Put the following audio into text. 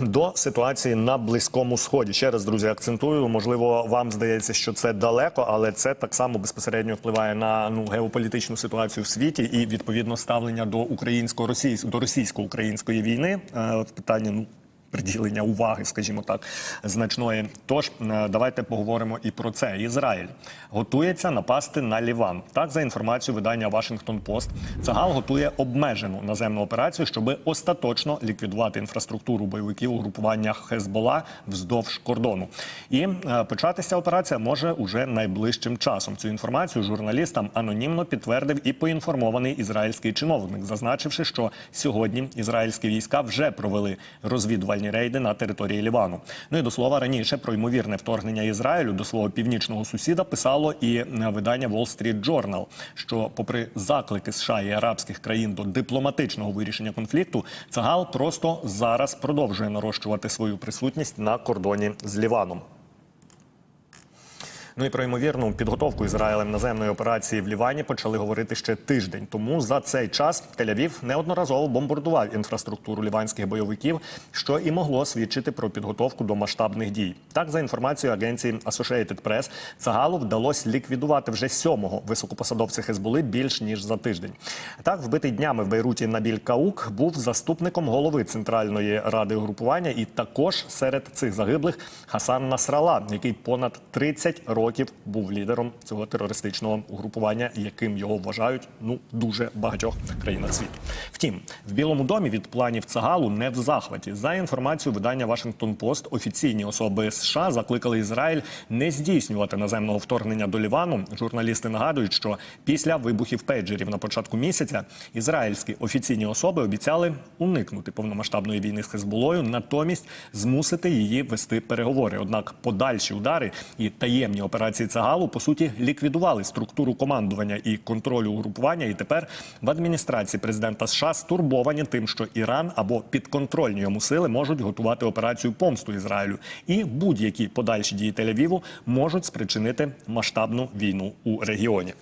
до ситуації на близькому сході. Ще раз, друзі, акцентую. Можливо, вам здається, що це далеко, але це так само безпосередньо впливає на ну геополітичну ситуацію в світі і відповідно ставлення до українсько російсько до російсько-української війни. Е, От питання ну. Приділення уваги, скажімо так, значної. Тож е, давайте поговоримо і про це. Ізраїль готується напасти на Ліван. Так, за інформацією видання Вашингтон Пост, Цагал готує обмежену наземну операцію, щоб остаточно ліквідувати інфраструктуру бойовиків у групуваннях Хезбола вздовж кордону. І е, початися операція може уже найближчим часом. Цю інформацію журналістам анонімно підтвердив і поінформований ізраїльський чиновник, зазначивши, що сьогодні ізраїльські війська вже провели розвідувальні рейди на території Лівану. Ну і до слова раніше про ймовірне вторгнення Ізраїлю до свого північного сусіда писало і е, видання Wall Street Journal, що, попри заклики США і арабських країн до дипломатичного вирішення конфлікту, Цагал просто зараз продовжує нарощувати свою присутність на кордоні з Ліваном. Ну і про ймовірну підготовку Ізраїлем наземної операції в Лівані почали говорити ще тиждень. Тому за цей час Тель-Авів неодноразово бомбардував інфраструктуру ліванських бойовиків, що і могло свідчити про підготовку до масштабних дій. Так, за інформацією агенції Associated Press, Цагалу вдалося ліквідувати вже сьомого високопосадовця Хезболи більш ніж за тиждень. Так, вбитий днями в Бейруті Набіль Каук був заступником голови центральної ради угрупування, і також серед цих загиблих Хасан Насрала, який понад 30 років був лідером цього терористичного угрупування, яким його вважають ну дуже багатьох країнах світу. Втім, в Білому домі від планів Цагалу не в захваті. За інформацією видання Вашингтон Пост, офіційні особи США закликали Ізраїль не здійснювати наземного вторгнення до Лівану. Журналісти нагадують, що після вибухів пейджерів на початку місяця ізраїльські офіційні особи обіцяли уникнути повномасштабної війни з Хезболою, натомість змусити її вести переговори. Однак подальші удари і таємні операції Цагалу по суті ліквідували структуру командування і контролю угрупування. І тепер в адміністрації президента США стурбовані тим, що Іран або підконтрольні йому сили можуть готувати операцію помсту Ізраїлю, і будь-які подальші дії Тель-Авіву можуть спричинити масштабну війну у регіоні.